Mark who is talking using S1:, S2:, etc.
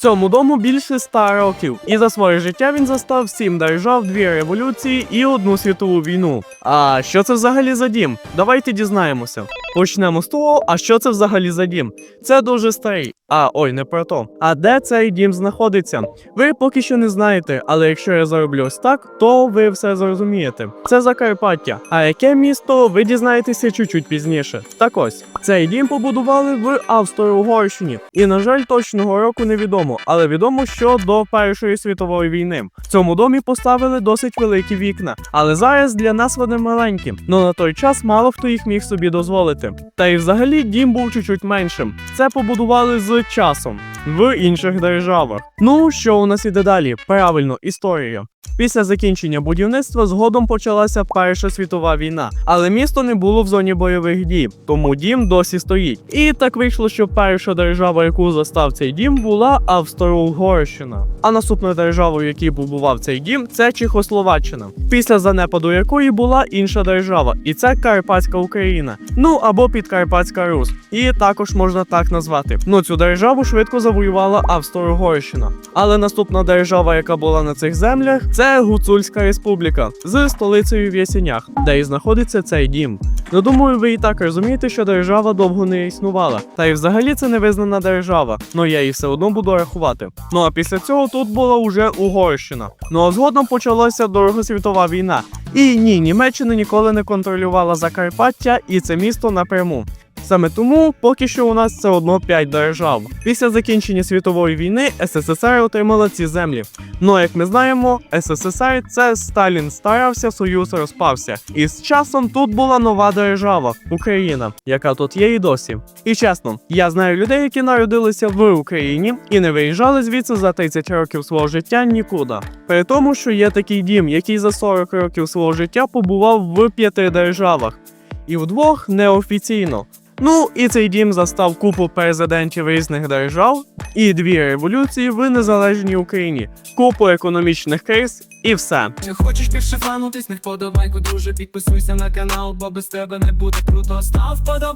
S1: Цьому дому більше ста років, і за своє життя він застав сім держав, дві революції і одну світову війну. А що це взагалі за дім? Давайте дізнаємося. Почнемо з того, а що це взагалі за дім? Це дуже старий. А ой, не про то. А де цей дім знаходиться? Ви поки що не знаєте, але якщо я зароблю ось так, то ви все зрозумієте. Це Закарпаття. А яке місто ви дізнаєтеся чуть-чуть пізніше. Так ось цей дім побудували в Австро-Угорщині, і на жаль, точного року невідомо, але відомо, що до Першої світової війни в цьому домі поставили досить великі вікна, але зараз для нас вони маленькі. Ну на той час мало хто їх міг собі дозволити. Та й взагалі дім був чуть-чуть меншим. Це побудували з часом в інших державах. Ну що у нас іде далі? Правильно, історія. Після закінчення будівництва згодом почалася Перша світова війна, але місто не було в зоні бойових дій, тому дім досі стоїть. І так вийшло, що перша держава, яку застав цей дім, була Австро-Угорщина. А наступною державою, якій побував цей дім, це Чехословаччина, після занепаду якої була інша держава, і це Карпатська Україна, ну або Підкарпатська Русь, і також можна так назвати. Ну цю державу швидко завоювала Австро-Угорщина. Але наступна держава, яка була на цих землях, це Гуцульська республіка з столицею в Ясенях, де і знаходиться цей дім. Ну думаю, ви і так розумієте, що держава довго не існувала. Та й взагалі це не визнана держава, но я її все одно буду рахувати. Ну а після цього тут була уже Угорщина. Ну а згодом почалася Друга світова війна. І ні, Німеччина ніколи не контролювала Закарпаття і це місто напряму. Саме тому поки що у нас це одно 5 держав. Після закінчення світової війни СССР отримала ці землі. Ну як ми знаємо, СССР це Сталін старався, Союз розпався. І з часом тут була нова держава Україна, яка тут є і досі. І чесно, я знаю людей, які народилися в Україні і не виїжджали звідси за 30 років свого життя нікуди. При тому, що є такий дім, який за 40 років свого життя побував в п'яти державах, і вдвох неофіційно. Ну і цей дім застав купу президентів різних держав і дві революції в незалежній Україні, купу економічних криз і все.
S2: Не хочеш більше фанутись, не вподобайку, дуже підписуйся на канал, бо без тебе не буде круто. Став вподобайку.